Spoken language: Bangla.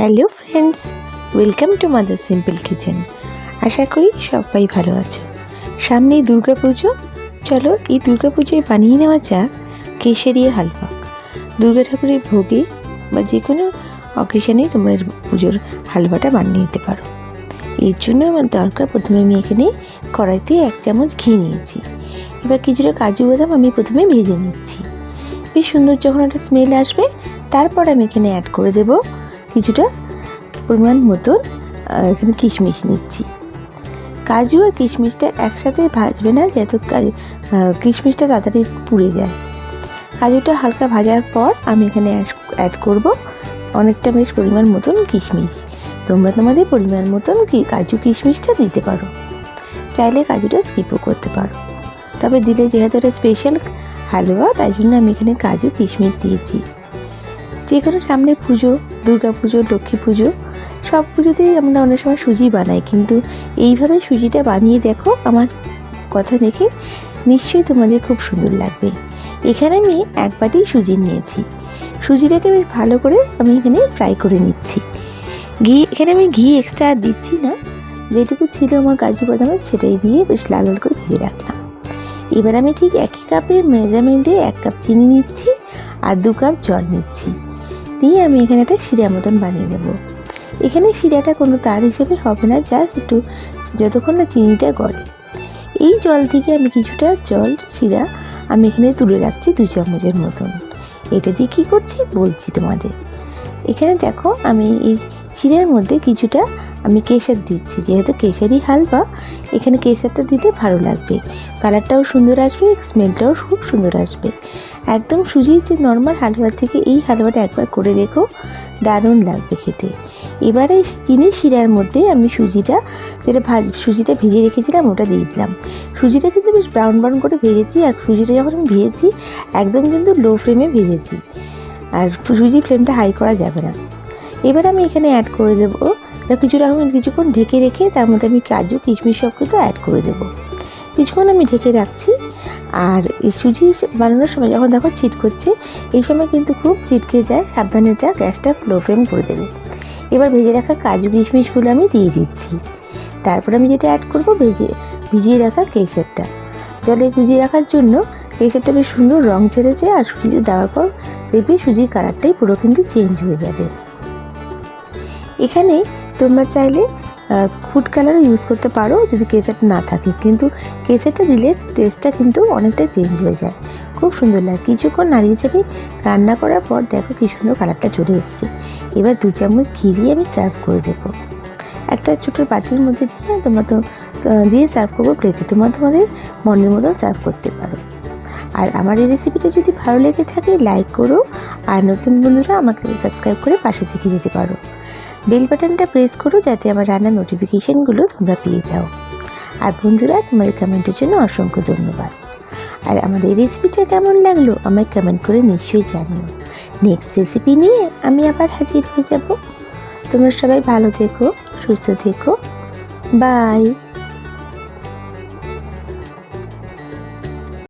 Hello friends, welcome to mother simple kitchen. আশা করি সবাই ভালো আছো। সামনেই দুর্গা পুজো চলো এই দুর্গা পুজোয় বানিয়ে নেওয়া যাক কেশরিয়া হালুয়া। দুর্গা ঠাকুরের ভোগে বা যে কোনো অকেশনে তোমরা পুজোর হালুয়াটা বানিয়ে নিতে পারো। এর জন্য আমার দরকার প্রথমে আমি এখানে কড়াইতে এক চামচ ঘি নিয়েছি। এবার কিছুটা কাজু বাদাম আমি প্রথমে ভেজে নিচ্ছি। বেশ সুন্দর যখন একটা স্মেল আসবে, তারপর আমি এখানে অ্যাড করে দেব কিছুটা পরিমাণ মতন এখানে কিশমিশ নিচ্ছি। কাজু আর কিশমিশটা একসাথে ভাজবে না, যেহেতু কাজু কিশমিশটা তাড়াতাড়ি পুড়ে যায়। কাজুটা হালকা ভাজার পর আমি এখানে অ্যাড করব অনেকটা বেশ পরিমাণ মতন কিশমিশ। তোমরা তোমাদের পরিমাণ মতন কি, কাজু কিশমিশটা দিতে পারো। চাইলে কাজুটা স্কিপও করতে পারো। তবে দিলে যেহেতু এটা স্পেশাল হালুয়া, তাই জন্য আমি এখানে কাজু কিশমিশ দিয়েছি। যে কোনো সামনে পুজো দুর্গা পুজো লক্ষ্মী পুজো সব পুজোতেই আমরা অনেক সময় সুজি বানাই। কিন্তু এইভাবে সুজিটা বানিয়ে দেখো, আমার কথা দেখে নিশ্চয়ই তোমাদের খুব সুন্দর লাগবে। এখানে আমি এক বাটি সুজি নিয়েছি। সুজিটাকে বেশ ভালো করে আমি এখানে ফ্রাই করে নিচ্ছি। ঘি, এখানে আমি ঘি এক্সট্রা আর দিচ্ছি না। যেটুকু ছিল আমার কাজু বাদামের সেটাই দিয়ে বেশ লাল লাল করে ভেজে রাখলাম। এবার আমি ঠিক একই কাপের মেজারমেন্টে এক কাপ চিনি নিচ্ছি আর দু কাপ জল নিচ্ছি। দিয়ে আমি এখানে একটা শিরা মতন বানিয়ে নেব। এখানে শিরাটা কোনো তার হিসেবে হবে না জাস্ট একটু যতক্ষণ না চিনিটা গলে। এই জল থেকে আমি কিছুটা জল, শিরা আমি এখানে তুলে রাখছি দু চামচের মতন। এটা দিয়ে কী করছি? বলছি তোমাদের। এখানে দেখো আমি এই শিরার মধ্যে কিছুটা আমি কেশর দিচ্ছি, যেহেতু কেশরই হালুয়া এখানে কেশরটা দিলে ভালো লাগবে। কালারটাও সুন্দর আসবে, স্মেলটাও খুব সুন্দর আসবে। একদম সুজির যে নর্মাল হালুয়া থেকে এই হালুয়াটা একবার করে দেখো, দারুণ লাগবে খেতে। এবারে চিনি শিরার মধ্যে আমি সুজিটা, যেটা ভাজ, সুজিটা ভেজে রেখেছিলাম ওটা দিয়ে দিলাম। সুজিটা কিন্তু বেশ ব্রাউন ব্রাউন করে ভেজেছি, আর সুজিটা যখন আমি ভেজেছি, একদম কিন্তু লো ফ্লেমে ভেজেছি। আর সুজি ফ্লেমটা হাই করা যাবে না। এবার আমি এখানে অ্যাড করে দেবো। তা কিছুটা আমি কিছুক্ষণ ঢেকে রেখে তার মধ্যে আমি কাজু, কিশমিশ সব কিছু অ্যাড করে দেবো। কিছুক্ষণ আমি ঢেকে রাখছি। আর এই সুজি বানানোর সময় যখন দেখো ছিট করছে, এই সময় কিন্তু খুব চিটকে যায়, সাবধানে এটা গ্যাসটা লো ফ্লেম করে দেবে। এবার ভেজে রাখা কাজু, কিশমিশগুলো আমি দিয়ে দিচ্ছি। তারপর আমি যেটা অ্যাড করব, ভেজে, ভিজিয়ে রাখা কেশরটা। জলে ভিজিয়ে রাখার জন্য কেশরটা বেশ সুন্দর রং ছেড়েছে আর সুজিতে দেওয়ার পর দেখবে সুজির কালারটাই পুরো কিন্তু চেঞ্জ হয়ে যাবে। এখানে তোমরা চাইলে ফুড কালারও ইউজ করতে পারো যদি কেসারটা না থাকে। কিন্তু কেসারটা দিলে টেস্টটা কিন্তু অনেকটা চেঞ্জ হয়ে যায়। খুব সুন্দর লাগে। কিছুক্ষণ নাড়িয়ে চাড়িয়ে রান্না করার পর দেখো কি সুন্দর কালারটা চলে এসছে। এবার দু চামচ ঘি দিয়ে আমি সার্ভ করে দেবো। একটা ছোটো বাটির মধ্যে দিয়ে তোমরা তো দিয়ে সার্ভ করব প্লেটে তোমরা তোমাদের মনের মতন সার্ভ করতে পারো। আর আমার এই রেসিপিটা যদি ভালো লেগে থাকে লাইক করো। আর নতুন বন্ধুরা আমাকে সাবস্ক্রাইব করে পাশে থেকে দিতে পারো। বেল বাটনটা প্রেস করো যাতে আমার রান্নার নোটিফিকেশানগুলো তোমরা পেয়ে যাও। আর বন্ধুরা, তোমাদের কমেন্টের জন্য অসংখ্য ধন্যবাদ। আর আমাদের রেসিপিটা কেমন লাগল আমায় কমেন্ট করে নিশ্চয়ই জানিও। নেক্সট রেসিপি নিয়ে আমি আবার হাজির হয়ে যাব। তোমরা সবাই ভালো থেকো, সুস্থ থেকো। বাই।